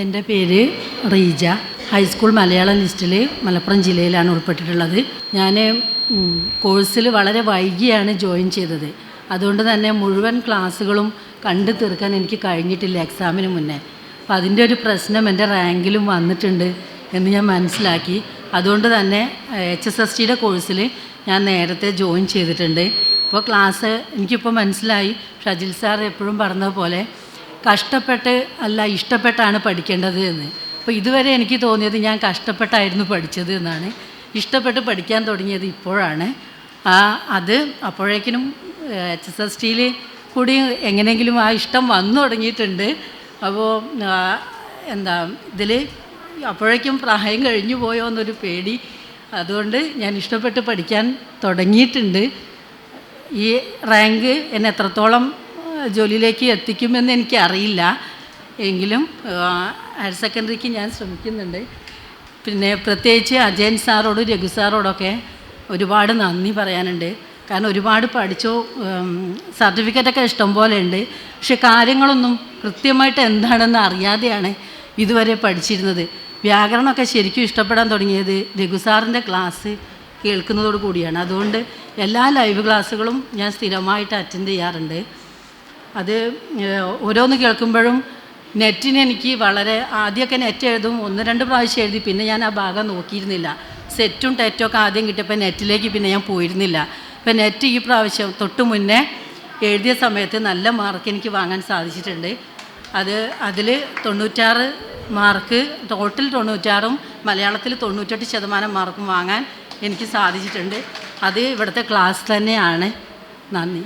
എന്റെ പേര് റീജ. ഹൈസ്കൂൾ മലയാളം ലിസ്റ്റിൽ മലപ്പുറം ജില്ലയിലാണ് ഉൾപ്പെട്ടിട്ടുള്ളത്. ഞാൻ കോഴ്സിൽ വളരെ വൈകിയാണ് ജോയിൻ ചെയ്തത്. അതുകൊണ്ട് തന്നെ മുഴുവൻ ക്ലാസ്സുകളും കണ്ടു തീർക്കാൻ എനിക്ക് കഴിഞ്ഞിട്ടില്ല എക്സാമിന് മുന്നേ. അപ്പോൾ അതിന്റെ ഒരു പ്രശ്നം എന്റെ റാങ്കിലും വന്നിട്ടുണ്ട് എന്ന് ഞാൻ മനസ്സിലാക്കി. അതുകൊണ്ട് തന്നെ എച്ച് എസ് എസ് ടിയുടെ കോഴ്സിൽ ഞാൻ നേരത്തെ ജോയിൻ ചെയ്തിട്ടുണ്ട്. ഇപ്പോൾ ക്ലാസ് എനിക്കിപ്പോൾ മനസ്സിലായി. ഷജിൽ സാർ എപ്പോഴും പറഞ്ഞതുപോലെ കഷ്ടപ്പെട്ട് അല്ല ഇഷ്ടപ്പെട്ടാണ് പഠിക്കേണ്ടത് എന്ന്. അപ്പോൾ ഇതുവരെ എനിക്ക് തോന്നിയത് ഞാൻ കഷ്ടപ്പെട്ടായിരുന്നു പഠിച്ചത് എന്നാണ്. ഇഷ്ടപ്പെട്ട് പഠിക്കാൻ തുടങ്ങിയത് ഇപ്പോഴാണ്. ആ അത് അപ്പോഴേക്കിനും എച്ച് എസ് എസ് ടിയിൽ കൂടി എങ്ങനെയെങ്കിലും ആ ഇഷ്ടം വന്നു തുടങ്ങിയിട്ടുണ്ട്. അപ്പോൾ എന്താ ഇതിൽ അപ്പോഴേക്കും പ്രായം കഴിഞ്ഞു പോയോ എന്നൊരു പേടി. അതുകൊണ്ട് ഞാൻ ഇഷ്ടപ്പെട്ട് പഠിക്കാൻ തുടങ്ങിയിട്ടുണ്ട്. ഈ റാങ്ക് എന്നെ എത്രത്തോളം ജോലിയിലേക്ക് എത്തിക്കുമെന്ന് എനിക്കറിയില്ല. എങ്കിലും ഹയർ സെക്കൻഡറിക്ക് ഞാൻ ശ്രമിക്കുന്നുണ്ട്. പിന്നെ പ്രത്യേകിച്ച് അജയൻ സാറോടും രഘു സാറോടൊക്കെ ഒരുപാട് നന്ദി പറയാനുണ്ട്. കാരണം ഒരുപാട് പഠിച്ചു സർട്ടിഫിക്കറ്റൊക്കെ ഇഷ്ടം പോലെ ഉണ്ട്. പക്ഷെ കാര്യങ്ങളൊന്നും കൃത്യമായിട്ട് എന്താണെന്ന് അറിയാതെയാണ് ഇതുവരെ പഠിച്ചിരുന്നത്. വ്യാകരണമൊക്കെ ശരിക്കും ഇഷ്ടപ്പെടാൻ തുടങ്ങിയത് രഘു സാറിന്റെ ക്ലാസ് കേൾക്കുന്നതോട് കൂടിയാണ്. അതുകൊണ്ട് എല്ലാ ലൈവ് ക്ലാസ്സുകളും ഞാൻ സ്ഥിരമായിട്ട് അറ്റൻഡ് ചെയ്യാറുണ്ട്. അത് ഓരോന്ന് കേൾക്കുമ്പോഴും നെറ്റിന് എനിക്ക് വളരെ ആദ്യമൊക്കെ നെറ്റ് എഴുതും ഒന്ന് രണ്ട് പ്രാവശ്യം എഴുതി പിന്നെ ഞാൻ ആ ഭാഗം നോക്കിയിരുന്നില്ല. സെറ്റും ടെറ്റും ഒക്കെ ആദ്യം കിട്ടിയപ്പോൾ നെറ്റിലേക്ക് പിന്നെ ഞാൻ പോയിരുന്നില്ല. അപ്പോൾ നെറ്റ് ഈ പ്രാവശ്യം തൊട്ട് മുന്നേ എഴുതിയ സമയത്ത് നല്ല മാർക്ക് എനിക്ക് വാങ്ങാൻ സാധിച്ചിട്ടുണ്ട്. അത് അതിൽ തൊണ്ണൂറ്റാറ് മാർക്ക് ടോട്ടൽ തൊണ്ണൂറ്റാറും മലയാളത്തിൽ തൊണ്ണൂറ്റെട്ട് ശതമാനം മാർക്കും വാങ്ങാൻ എനിക്ക് സാധിച്ചിട്ടുണ്ട്. അത് ഇവിടുത്തെ ക്ലാസ് തന്നെയാണ്. നന്ദി.